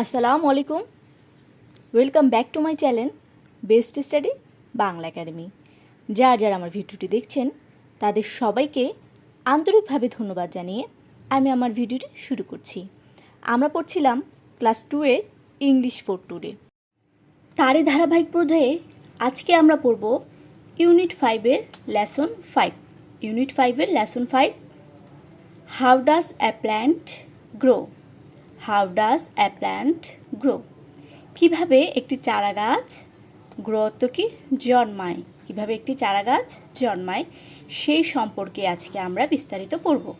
আসসালামু আলাইকুম welcome back to my channel best study Bangla academy যার যারা আমার ভিডিওটি দেখছেন, তাদের সবাইকে আন্তরিকভাবে ধন্যবাদ জানিয়ে আমি আমার ভিডিওটি শুরু করছি। আমরা পড়ছিলাম ক্লাস টুয়ে ইংলিশ ফোর টুডে তারই ধারাবাহিক পর্যায়ে আজকে আমরা পড়ব ইউনিট ফাইভের লেসন ফাইভ ইউনিট ফাইভের lesson five how does a plant grow how does a plant grow কীভাবে একটি চারা গাছ গ্রোত্ব কি? জন্মায়। কীভাবে একটি চারা গাছ জন্মায়? সেই সম্পর্কে আজকে আমরা বিস্তারিত পড়ব।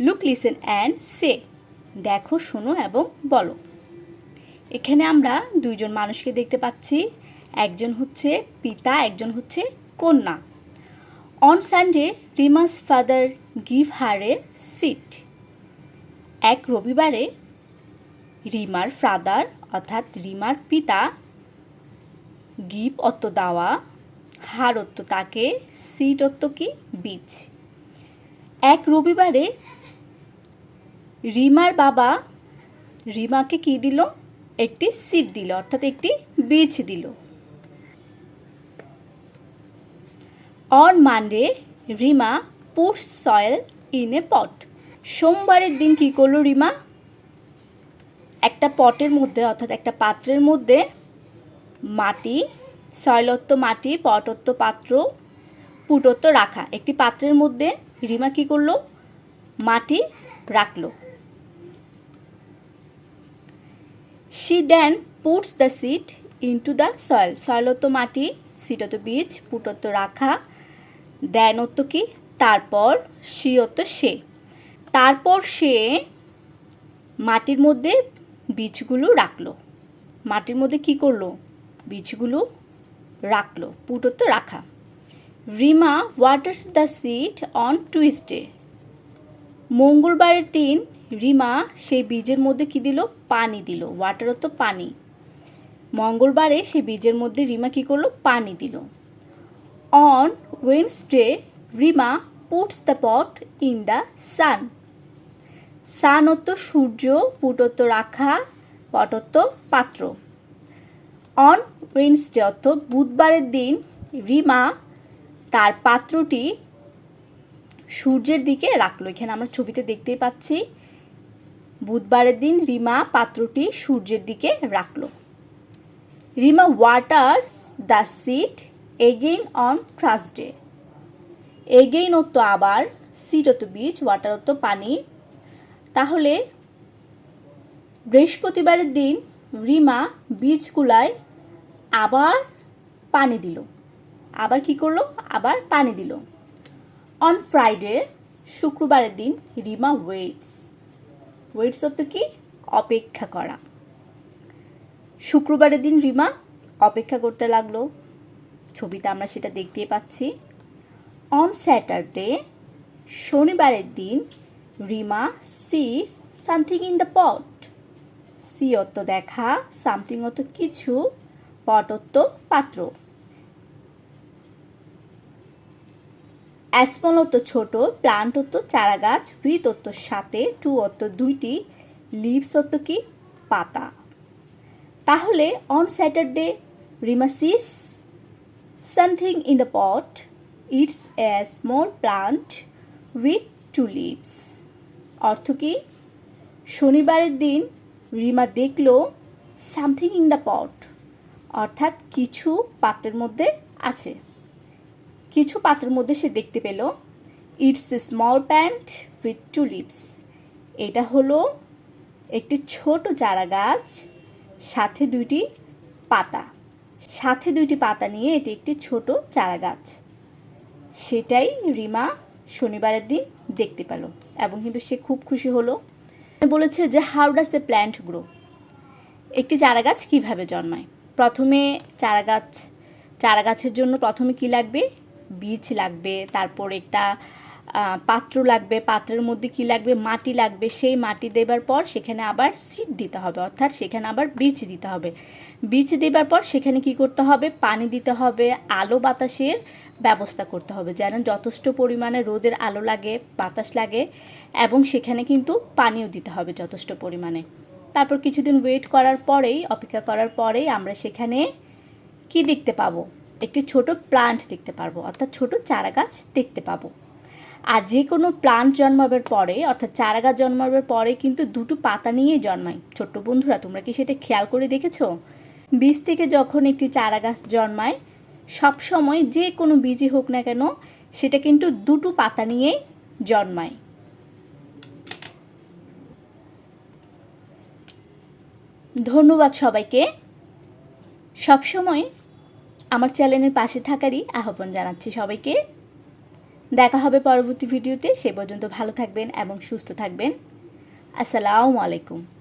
লুক লিসেন অ্যান্ড সে দেখো, শোনো এবং বলো। এখানে আমরা দুইজন মানুষকে দেখতে পাচ্ছি। একজন হচ্ছে পিতা, একজন হচ্ছে কন্যা। On Sunday Rima's father give her a seed এক রবিবারে রিমার ফাদার অর্থাৎ রিমার পিতা গিভ অত্ত দাওয়া, হার অত্ত তাকে, সিট অত্ত কি? বীজ। এক রবিবারে রিমার বাবা রিমাকে কি দিল? একটি সিট দিল, অর্থাৎ একটি বীজ দিল। On Monday Rima puts soil in a pot. সোমবারের দিন কি করল রিমা? একটা পটের মধ্যে, অর্থাৎ একটা পাত্রের মধ্যে মাটি, সয়লত্ব মাটি, পটত্ব পাত্র, পুটত্ব রাখা। একটি পাত্রের মধ্যে রিমা কি করল? মাটি রাখল। She then puts the seed into the soil সয়লত্ব মাটি সিটত বীজ, পুটত্ব রাখা, দেনত্ব কি? তারপর শিয়ত্ব সে। তারপর সে মাটির মধ্যে বীজগুলো রাখল। মাটির মধ্যে কি করল? বীজগুলো রাখল পুটো তো রাখা। Rima waters the seed on Tuesday. মঙ্গলবারের দিন রিমা সেই বীজের মধ্যে কি দিল? পানি দিল ওয়াটার তো পানি। মঙ্গলবারে সে বীজের মধ্যে রিমা কি করল? পানি দিল। On Wednesday Rima puts the pot in the sun. সানত্ব সূর্য, পুটত্ব রাখা, পটত্ব পাত্র। অন ওয়েনসডে অর্থ বুধবারের দিন, রিমা তার পাত্রটি সূর্যের দিকে রাখল। এখানে আমরা ছবিতে দেখতেই পাচ্ছি, বুধবারের দিন রিমা পাত্রটি সূর্যের দিকে রাখল। Rima waters the seed again on Thursday again অত্য আবার সিট অত বীজ ওয়াটার অত পানি। তাহলে বৃহস্পতিবারের দিন রিমা বীজগুলায় আবার পানি দিল। আবার কি করল? আবার পানি দিল। অন ফ্রাইডে শুক্রবারের দিন রিমা ওয়েটস ওয়েটস অর্থ কি? অপেক্ষা করা। শুক্রবারের দিন রিমা অপেক্ষা করতে লাগল। ছবিতে আমরা সেটা দেখতে পাচ্ছি। অন স্যাটারডে শনিবারের দিন Rima sees something in the pot. See অত দেখা, সামথিং অত কিছু পটত্ব পাত্র। অ্যাসমল অত ছোট, প্লান্ট অত চারা গাছ, হুইথ অত সাথে, টু অত দুইটি, লিভস অত কি? পাতা। তাহলে on Saturday, Rima sees, something in the pot, it's a small plant with two leaves. অর্থ কি? শনিবারের দিন রিমা দেখল সামথিং ইন দ্য পট। অর্থাৎ কিছু পাত্রের মধ্যে আছে। কিছু পাত্রের মধ্যে সে দেখতে পেল it's a small plant with two leaves এটা হলো একটি ছোট চারা গাছ, সাথে দুইটি পাতা। সাথে দুইটি পাতা নিয়ে এটি একটি ছোট চারা গাছ। সেটাই রিমা শনিবারের দিন দেখতে পেল এবং কিন্তু সে খুব খুশি হলো। বলেছে যে how does a plant grow একটি চারা গাছ কীভাবে জন্মায়? প্রথমে চারা গাছ চারা গাছের জন্য প্রথমে কি লাগবে? বীজ লাগবে, তারপর একটা পাত্র লাগবে, পাত্রের মধ্যে কি লাগবে? মাটি লাগবে, সেই মাটি দেবার পর সেখানে আবার সিড দিতে হবে, অর্থাৎ সেখানে আবার বীজ দিতে হবে। বীজ দেবার পর সেখানে কি করতে হবে? পানি দিতে হবে, আলো বাতাসের ব্যবস্থা করতে হবে যেন যথেষ্ট পরিমাণে রোদের আলো লাগে, বাতাস লাগে, এবং সেখানে কিন্তু পানিও দিতে হবে যথেষ্ট পরিমাণে। তারপর কিছুদিন ওয়েট করার পরেই, অপেক্ষা করার পরেই আমরা সেখানে কি দেখতে পাবো? একটি ছোট প্লান্ট দেখতে পারব, অর্থাৎ ছোট চারা গাছ দেখতে পাবো। আর যে কোনো প্লান্ট জন্মাবার পরে, অর্থাৎ চারা গাছ জন্মাবার পরে কিন্তু দুটো পাতা নিয়েই জন্মায় ছোট্ট বন্ধুরা, তোমরা কি সেটা খেয়াল করে দেখেছ? বীজ থেকে যখন একটি চারা গাছ জন্মায় সবসময় যে কোনো বীজই হোক না কেন, সেটা কিন্তু দুটো পাতা নিয়েই জন্মায়। ধন্যবাদ সবাইকে। সবসময় আমার চ্যানেলের পাশে থাকারই আহ্বান জানাচ্ছি সবাইকে। দেখা হবে পরবর্তী ভিডিওতে। সে পর্যন্ত ভালো থাকবেন এবং সুস্থ থাকবেন। আসসালামু আলাইকুম।